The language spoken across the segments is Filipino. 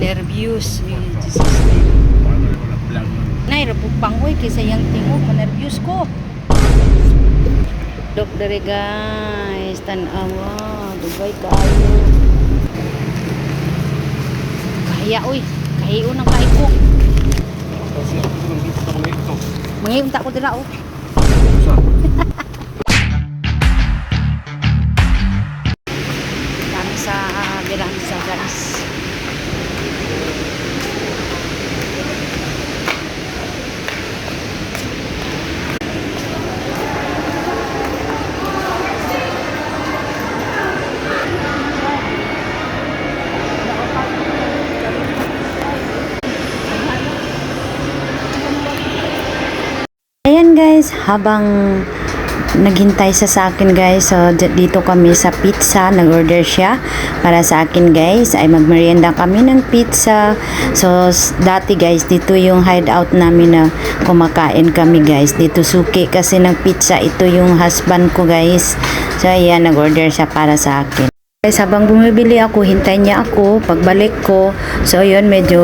nervyos. Uy, Jesus name. Nay, rapog pangoy kaysa yung tingog. Manervyos ko. Dok dere guys. Tanawa. Dugay kayo. Kaya uy. Kahiyo ng kaiko. Mangiyon ta ko dira oh. Kami sa Biranza guys. Ayan guys, habang naghintay sa sa akin guys, so dito kami sa pizza, nag-order siya para sa akin guys, ay magmerienda kami ng pizza. So dati guys, dito yung hideout namin na kumakain kami guys. Dito suki kasi ng pizza, ito yung husband ko guys. So ayan, nag-order siya para sa akin. Guys, habang bumibili ako, hintay niya ako. Pagbalik ko, so yun, medyo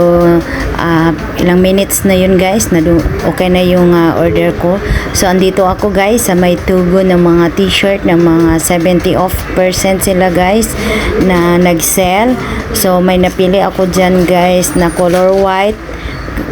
ah, ilang minutes na yun guys. Nadu okay na yung ah, order ko. So, andito ako guys sa may tugo ng mga t-shirt ng mga 70 off percent sila guys na nag-sell. So, may napili ako dyan guys na color white.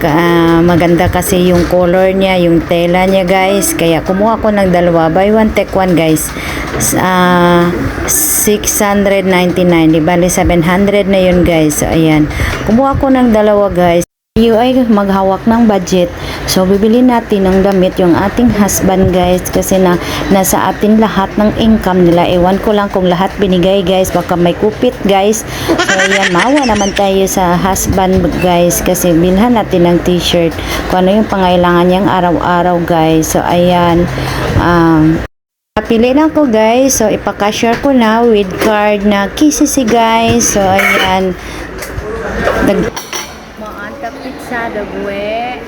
Ah, maganda kasi yung color niya, yung tela niya guys. Kaya kumuha ko ng dalawa. Buy one, take one guys. S- ah, 699. Di bali 700 na yun guys. So, ayan. Kumuha ko ng dalawa guys. Yung ay maghawak ng budget. So, bibili natin ng damit yung ating husband guys kasi na nasa atin lahat ng income nila. Ewan ko lang kung lahat binigay guys. Baka may kupit guys. So, ayan. Mawa naman tayo sa husband guys kasi bilhan natin ng t-shirt. Kung ano yung pangailangan niyang araw-araw guys. So, ayan. Um, Pili na ko guys. So, ipaka-share ko na with card na KCC guys. So, ayan. Maanta pizza, dagwe.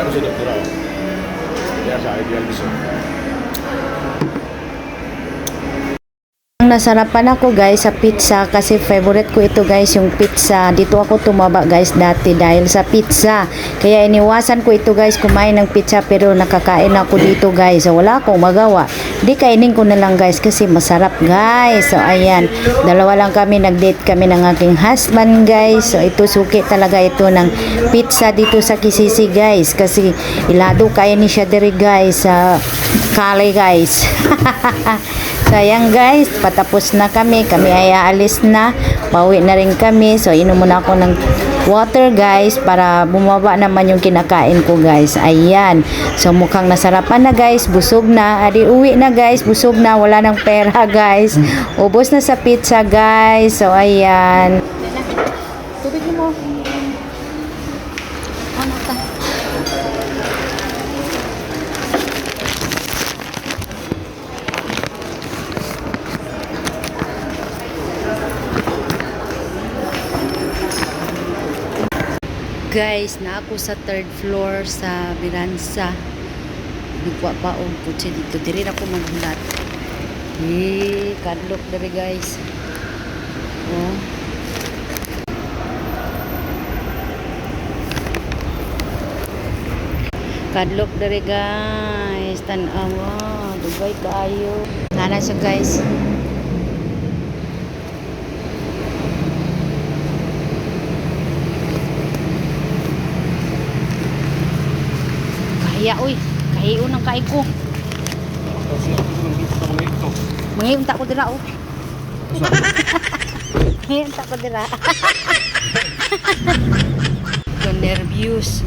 Doctorado. Ya sabes, ya el Ang nasarapan ako guys sa pizza kasi favorite ko ito guys yung pizza. Dito ako tumaba guys dati dahil sa pizza. Kaya iniwasan ko ito guys kumain ng pizza pero nakakain ako dito guys. So wala akong magawa. Di kainin ko na lang guys kasi masarap guys. So ayan, dalawa lang kami nag-date kami ng aking husband guys. So ito suki talaga ito ng pizza dito sa Kisisi guys kasi ilado kaya ni siya diri guys sa Kali guys. Sayang guys, patapos na kami. Kami ay aalis na. Pauwi na rin kami. So, inom muna ako ng water guys para bumaba naman yung kinakain ko guys. Ayan. So, mukhang nasarapan na guys. Busog na. Adi, uwi na guys. Busog na. Wala ng pera guys. Ubos na sa pizza guys. So, ayan. Guys, na ako sa third floor sa Biranza. Nagwa pa og kutsi dito. Diri na ako maghulat. Eh, kadlok diri guys. Oh. Kadlok diri guys. Tan-awa, dugay kaayo. Nana siya guys. Kaya uy, kahiyo ng kaiko. Mangiyon ta ko dira oh. Mangiyon ta ko dira. Ko. Uy, Diyos